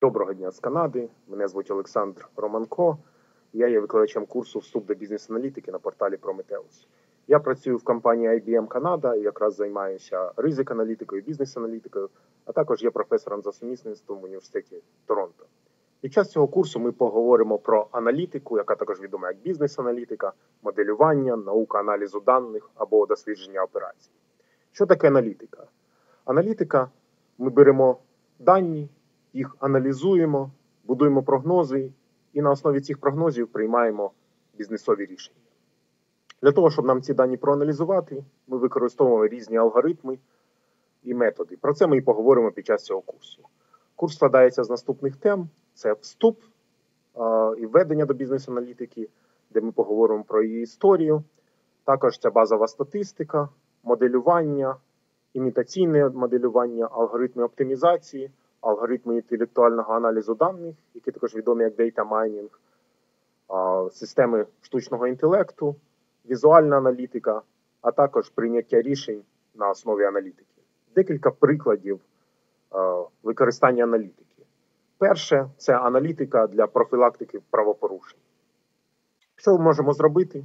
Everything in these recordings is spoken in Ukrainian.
Доброго дня з Канади. Мене звуть Олександр Романко. Я є викладачем курсу Вступ до бізнес-аналітики на порталі Prometheus. Я працюю в компанії IBM Канада і якраз займаюся ризик-аналітикою, бізнес-аналітикою, а також є професором за сумісництвом в університеті Торонто. Під час цього курсу ми поговоримо про аналітику, яка також відома як бізнес-аналітика, моделювання, наука аналізу даних або дослідження операцій. Що таке аналітика? Аналітика ми беремо дані їх аналізуємо, будуємо прогнози, і на основі цих прогнозів приймаємо бізнесові рішення. Для того, щоб нам ці дані проаналізувати, ми використовуємо різні алгоритми і методи. Про це ми і поговоримо під час цього курсу. Курс складається з наступних тем: це вступ і введення до бізнес-аналітики, де ми поговоримо про її історію. Також це базова статистика, моделювання, імітаційне моделювання, алгоритми оптимізації алгоритми інтелектуального аналізу даних, які також відомі як Data Mining, системи штучного інтелекту, візуальна аналітика, а також прийняття рішень на основі аналітики. Декілька прикладів використання аналітики. Перше це аналітика для профілактики правопорушень. Що ми можемо зробити?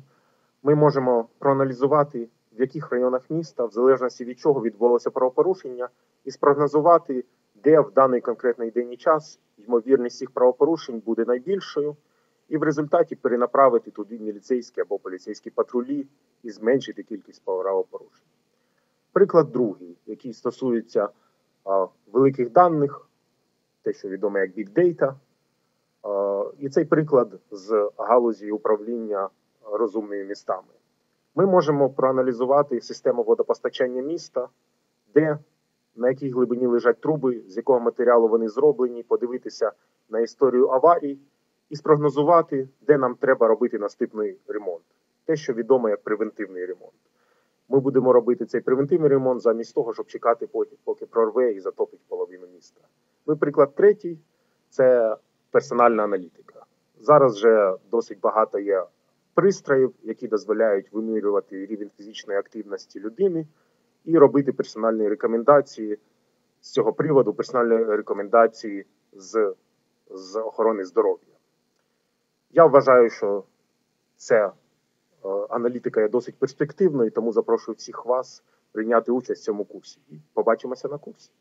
Ми можемо проаналізувати, в яких районах міста, в залежності від чого відбулося правопорушення, і спрогнозувати де в даний конкретний день і час ймовірність цих правопорушень буде найбільшою, і в результаті перенаправити туди міліцейські або поліцейські патрулі і зменшити кількість правопорушень. Приклад другий, який стосується а, великих даних, те, що відомо як Big Data, а, і цей приклад з галузі управління розумними містами. Ми можемо проаналізувати систему водопостачання міста, де на якій глибині лежать труби, з якого матеріалу вони зроблені, подивитися на історію аварій і спрогнозувати, де нам треба робити наступний ремонт, те, що відомо як превентивний ремонт. Ми будемо робити цей превентивний ремонт замість того, щоб чекати, поки прорве і затопить половину міста. Ну, приклад третій це персональна аналітика. Зараз вже досить багато є пристроїв, які дозволяють вимірювати рівень фізичної активності людини і робити персональні рекомендації з цього приводу, персональні рекомендації з, з охорони здоров'я. Я вважаю, що ця е, аналітика є досить перспективною, тому запрошую всіх вас прийняти участь в цьому курсі. І побачимося на курсі.